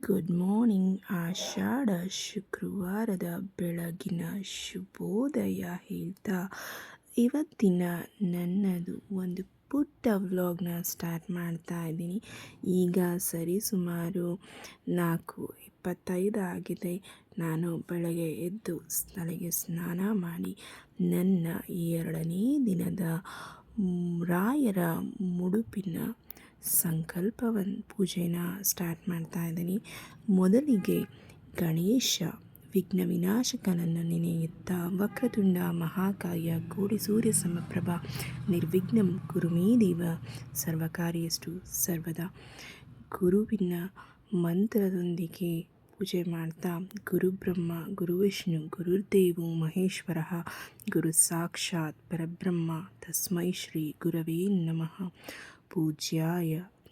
Good morning ಆಷಾಢ ಶುಕ್ರವಾರದ ಬೆಳಗಿನ ಶುಭೋದಯ ಹೇಳ್ತಾ. ಇವತ್ತಿನ ನನ್ನದು ಒಂದು ಪುಟ್ಟ ವ್ಲಾಗ್ನ ಸ್ಟಾರ್ಟ್ ಮಾಡ್ತಾ ಇದ್ದೀನಿ. ಈಗ ಸರಿ ಸುಮಾರು ನಾಲ್ಕು ಇಪ್ಪತ್ತೈದು ಆಗಿದೆ. ನಾನು ಬೆಳಗ್ಗೆ ಎದ್ದು ತಲೆಗೆ ಸ್ನಾನ ಮಾಡಿ ನನ್ನ ಎರಡನೇ ದಿನದ ರಾಯರ ಮುಡುಪಿನ ಸಂಕಲ್ಪವನ್ನು ಪೂಜೆನ ಸ್ಟಾರ್ಟ್ ಮಾಡ್ತಾ ಇದ್ದೀನಿ. ಮೊದಲಿಗೆ ಗಣೇಶ ವಿಘ್ನ ವಿನಾಶಕನನ್ನು ನೆನೆಯುತ್ತಾ ವಕ್ರತುಂಡ ಮಹಾಕಾಯ ಕೋಡಿ ಸೂರ್ಯ ಸಮಪ್ರಭ ನಿರ್ವಿಘ್ನಂ ಗುರುಮೇ ದೇವ ಸರ್ವಕಾರ್ಯಷ್ಟು ಸರ್ವದಾ. ಗುರುವಿನ ಮಂತ್ರದೊಂದಿಗೆ ಪೂಜೆ ಮಾಡ್ತಾ ಗುರುಬ್ರಹ್ಮ ಗುರುವಿಷ್ಣು ಗುರು ವಿಷ್ಣು ಗುರುರ್ದೇವೋ ಮಹೇಶ್ವರ, ಗುರು ಸಾಕ್ಷಾತ್, ಪರಬ್ರಹ್ಮ, ತಸ್ಮೈ ಶ್ರೀ ಗುರವೇ ನಮಃ.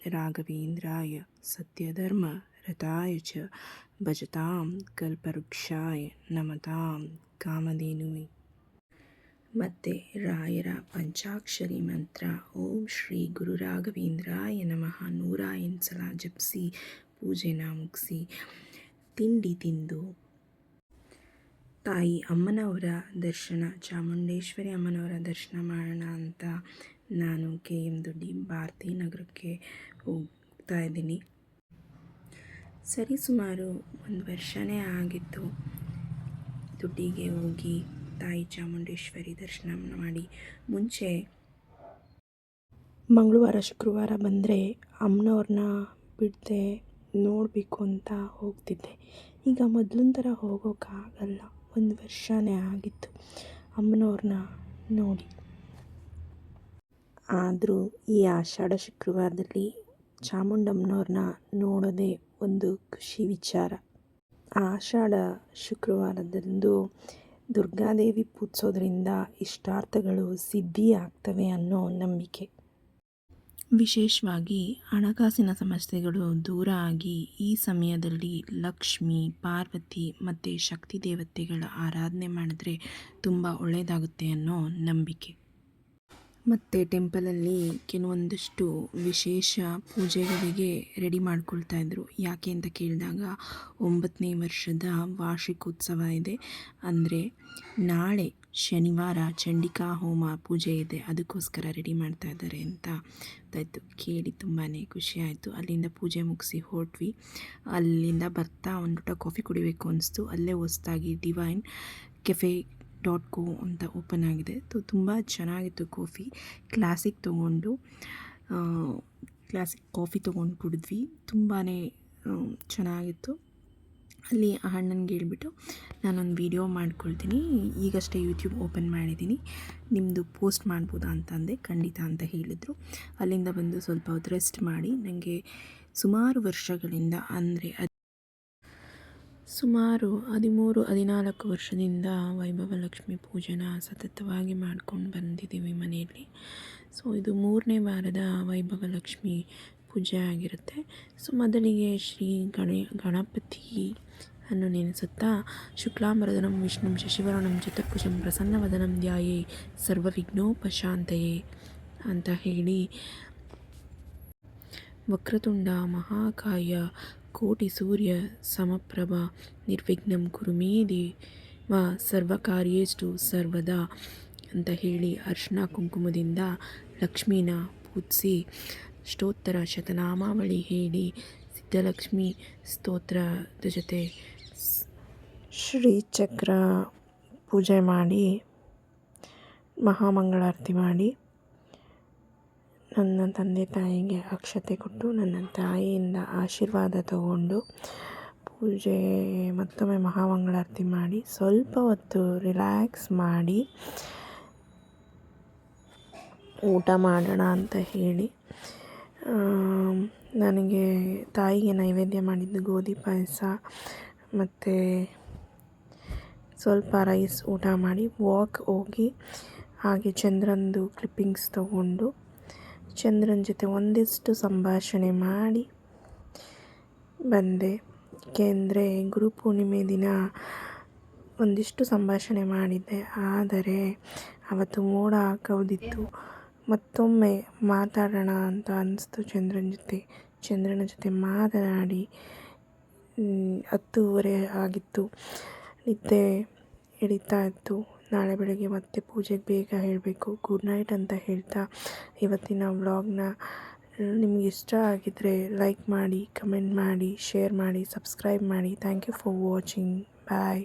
ರಾಘವೇಂದ್ರಾಯ ಸತ್ಯಧರ್ಮ ರಥಾಯ ಚ ಭಜತಾಂ ಕಲ್ಪವೃಕ್ಷಾಯ ನಮತಾಂ ಕಾಮಧೇನುವೆ. ಮತ್ತೆ ರಾಯರ ಪಂಚಾಕ್ಷರಿ ಮಂತ್ರ, ಓಂ ಶ್ರೀ ಗುರು ರಾಘವೇಂದ್ರಾಯ ನಮಃ. ನೂರ ಎಂಟು ಸಲ ಜಪಿಸಿ ಪೂಜೆನ ಮುಗಿಸಿ ತಿಂಡಿ ತಿಂದು ತಾಯಿ ಅಮ್ಮನವರ ದರ್ಶನ, ಚಾಮುಂಡೇಶ್ವರಿ ಅಮ್ಮನವರ ದರ್ಶನ ಮಾಡೋಣ ಅಂತ ನಾನು ಕೆ ಎಂ ದುಡ್ಡಿ ಭಾರತಿ ನಗರಕ್ಕೆ ಹೋಗ್ತಾ ಇದ್ದೀನಿ. ಸರಿ, ಸುಮಾರು ಒಂದು ವರ್ಷನೇ ಆಗಿತ್ತು. ದುಡ್ಡಿಗೆ ಹೋಗಿ ತಾಯಿ ಚಾಮುಂಡೇಶ್ವರಿ ದರ್ಶನ ಮಾಡಿ ಮುಂಚೆ ಮಂಗಳವಾರ, ಶುಕ್ರವಾರ ಬಂದರೆ ಅಮ್ಮನವ್ರನ್ನ ಬಿಡದೆ ನೋಡಬೇಕು ಅಂತ ಹೋಗ್ತಿದ್ದೆ. ಈಗ ಮೊದಲಿನ ಥರ ಹೋಗೋಕ್ಕಾಗಲ್ಲ ಒಂದು ವರ್ಷನೇ ಆಗಿತ್ತು. ಅಮ್ಮನವ್ರನ್ನ ನೋಡಿ. ಆದರೂ ಈ ಆಷಾಢ ಶುಕ್ರವಾರದಲ್ಲಿ ಚಾಮುಂಡಮ್ಮನವ್ರನ್ನ ನೋಡೋದೇ ಒಂದು ಖುಷಿ ವಿಚಾರ. ಆಷಾಢ ಶುಕ್ರವಾರದಂದು ದುರ್ಗಾದೇವಿ ಪೂಜಿಸೋದ್ರಿಂದ ಇಷ್ಟಾರ್ಥಗಳು ಸಿದ್ಧಿ ಆಗ್ತವೆ ಅನ್ನೋ ನಂಬಿಕೆ. ವಿಶೇಷವಾಗಿ ಹಣಕಾಸಿನ ಸಮಸ್ಯೆಗಳು ದೂರ ಆಗಿ ಈ ಸಮಯದಲ್ಲಿ ಲಕ್ಷ್ಮಿ, ಪಾರ್ವತಿ ಮತ್ತು ಶಕ್ತಿ ದೇವತೆಗಳ ಆರಾಧನೆ ಮಾಡಿದ್ರೆ ತುಂಬ ಒಳ್ಳೆಯದಾಗುತ್ತೆ ಅನ್ನೋ ನಂಬಿಕೆ. ಮತ್ತು ಟೆಂಪಲಲ್ಲಿ ಕೆಲವೊಂದಷ್ಟು ವಿಶೇಷ ಪೂಜೆಗಳಿಗೆ ರೆಡಿ ಮಾಡ್ಕೊಳ್ತಾ ಇದ್ದರು ಯಾಕೆ ಅಂತ ಕೇಳಿದಾಗ ಒಂಬತ್ತನೇ ವರ್ಷದ ವಾರ್ಷಿಕೋತ್ಸವ ಇದೆ. ಅಂದರೆ ನಾಳೆ ಶನಿವಾರ ಚಂಡಿಕಾ ಹೋಮ ಪೂಜೆ ಇದೆ. ಅದಕ್ಕೋಸ್ಕರ ರೆಡಿ ಮಾಡ್ತಾ ಇದ್ದಾರೆ ಅಂತ ಗೊತ್ತಾಯಿತು ಕೇಳಿ ತುಂಬಾ ಖುಷಿ ಆಯಿತು. ಅಲ್ಲಿಂದ ಪೂಜೆ ಮುಗಿಸಿ ಹೊರಟ್ವಿ. ಅಲ್ಲಿಂದ ಬರ್ತಾ ಒಂದು ಕಾಫಿ ಕುಡಿಬೇಕು ಅನಿಸ್ತು. ಅಲ್ಲೇ ಹೊಸ್ದಾಗಿ ಡಿವೈನ್ ಕೆಫೆ ಡಾಟ್ ಕೋ ಅಂತ ಓಪನ್ ಆಗಿದೆ. ತುಂಬ ಚೆನ್ನಾಗಿತ್ತು ಕಾಫಿ ಕ್ಲಾಸಿಕ್ ತೊಗೊಂಡು ಕ್ಲಾಸಿಕ್ ಕಾಫಿ ತೊಗೊಂಡು ಕುಡಿದ್ವಿ. ತುಂಬಾ ಚೆನ್ನಾಗಿತ್ತು. ಅಲ್ಲಿ ಆ ಅಣ್ಣನಿಗೆ ಹೇಳ್ಬಿಟ್ಟು ನಾನೊಂದು ವೀಡಿಯೋ ಮಾಡ್ಕೊಳ್ತೀನಿ. ಈಗಷ್ಟೇ ಯೂಟ್ಯೂಬ್ ಓಪನ್ ಮಾಡಿದ್ದೀನಿ. ನಿಮ್ಮದು ಪೋಸ್ಟ್ ಮಾಡ್ಬೋದಾ ಅಂತಂದೆ ಖಂಡಿತ ಅಂತ ಹೇಳಿದರು. ಅಲ್ಲಿಂದ ಬಂದು ಸ್ವಲ್ಪ ಹೊತ್ತು ರೆಸ್ಟ್ ಮಾಡಿ. ನನಗೆ ಸುಮಾರು ವರ್ಷಗಳಿಂದ ಅಂದರೆ ಸುಮಾರು ಹದಿಮೂರು, ಹದಿನಾಲ್ಕು ವರ್ಷದಿಂದ ವೈಭವ ಲಕ್ಷ್ಮಿ ಪೂಜೆನ ಸತತವಾಗಿ ಮಾಡ್ಕೊಂಡು ಬಂದಿದ್ದೀವಿ ಮನೆಯಲ್ಲಿ. ಸೊ, ಇದು ಮೂರನೇ ವಾರದ ವೈಭವ ಲಕ್ಷ್ಮಿ ಪೂಜೆ ಆಗಿರುತ್ತೆ. ಸೊ, ಮೊದಲಿಗೆ ಶ್ರೀ ಗಣ, ಗಣಪತಿ ಅನ್ನು ನೆನೆಸುತ್ತಾ ಶುಕ್ಲಾಂಬರದನಂ ವಿಷ್ಣು, ಶಶಿವರಣಂ ಚತುರ್ಭುಜಂ ಪ್ರಸನ್ನವದನಂ ಧ್ಯಾಯೇ, ಸರ್ವವಿಘ್ನೋಪಶಾಂತಯೇ ಅಂತ ಹೇಳಿ ವಕ್ರತುಂಡ ಮಹಾಕಾಯ ಕೋಟಿ ಸೂರ್ಯ ಸಮಪ್ರಭ ನಿರ್ವಿಘ್ನಂ ಕುರುಮೇ ದೇವ ಸರ್ವಕಾರ್ಯೇಷ್ಟು ಸರ್ವದಾ ಅಂತ ಹೇಳಿ ಅರ್ಶಿನ ಕುಂಕುಮದಿಂದ ಲಕ್ಷ್ಮೀನ ಪೂಜಿಸಿ ಸ್ತೋತ್ರ ಶತನಾಮಾವಳಿ ಹೇಳಿ. ಸಿದ್ಧಲಕ್ಷ್ಮಿ ಸ್ತೋತ್ರದ ಜೊತೆ ಶ್ರೀಚಕ್ರ ಪೂಜೆ ಮಾಡಿ, ಮಹಾಮಂಗಳಾರತಿ ಮಾಡಿ. ನನ್ನ ತಂದೆ ತಾಯಿಗೆ ಅಕ್ಷತೆ ಕೊಟ್ಟು ನನ್ನ ತಾಯಿಯಿಂದ ಆಶೀರ್ವಾದ ತಗೊಂಡು ಪೂಜೆ, ಮತ್ತೊಮ್ಮೆ ಮಹಾಮಂಗಳಾರತಿ ಮಾಡಿ, ಸ್ವಲ್ಪ ಹೊತ್ತು ರಿಲ್ಯಾಕ್ಸ್ ಮಾಡಿ ಊಟ ಮಾಡೋಣ ಅಂತ ಹೇಳಿ. ನನಗೆ ತಾಯಿಗೆ ನೈವೇದ್ಯ ಮಾಡಿದ್ದು ಗೋಧಿ ಪಾಯಸ ಮತ್ತು ಸ್ವಲ್ಪ ರೈಸ್ ಊಟ ಮಾಡಿ ವಾಕ್ ಹೋಗಿ ಹಾಗೆ ಚಂದ್ರಂದು ಕ್ಲಿಪ್ಪಿಂಗ್ಸ್ ತಗೊಂಡು ಚಂದ್ರನ ಜೊತೆ ಒಂದಿಷ್ಟು ಸಂಭಾಷಣೆ ಮಾಡಿ ಬಂದೆ. ಏಕೆಂದರೆ ಗುರುಪೂರ್ಣಿಮೆ ದಿನ ಒಂದಿಷ್ಟು ಸಂಭಾಷಣೆ ಮಾಡಿದ್ದೆ. ಆದರೆ ಅವತ್ತು ಮೋಡ ಕವಿದಿತ್ತು. ಮತ್ತೊಮ್ಮೆ ಮಾತಾಡೋಣ ಅಂತ ಅನ್ನಿಸ್ತು ಚಂದ್ರನ ಜೊತೆ. ಚಂದ್ರನ ಜೊತೆ ಮಾತನಾಡಿ ಹತ್ತೂವರೆ ಆಗಿತ್ತು. ನಿದ್ದೆ ಹಿಡಿತಾ ಇತ್ತು. ನಾಳೆ ಬೆಳಗ್ಗೆ ಮತ್ತೆ ಪೂಜೆಗೆ ಬೇಗ ಹೇಳಬೇಕು. ಗುಡ್ ನೈಟ್ ಅಂತ ಹೇಳ್ತಾ ಇವತ್ತಿನ ವ್ಲಾಗ್ನ ನಿಮ್ಗೆ ಇಷ್ಟ ಆಗಿದ್ದರೆ ಲೈಕ್ ಮಾಡಿ, ಕಮೆಂಟ್ ಮಾಡಿ, ಶೇರ್ ಮಾಡಿ, ಸಬ್ಸ್ಕ್ರೈಬ್ ಮಾಡಿ. Thank you for watching. Bye.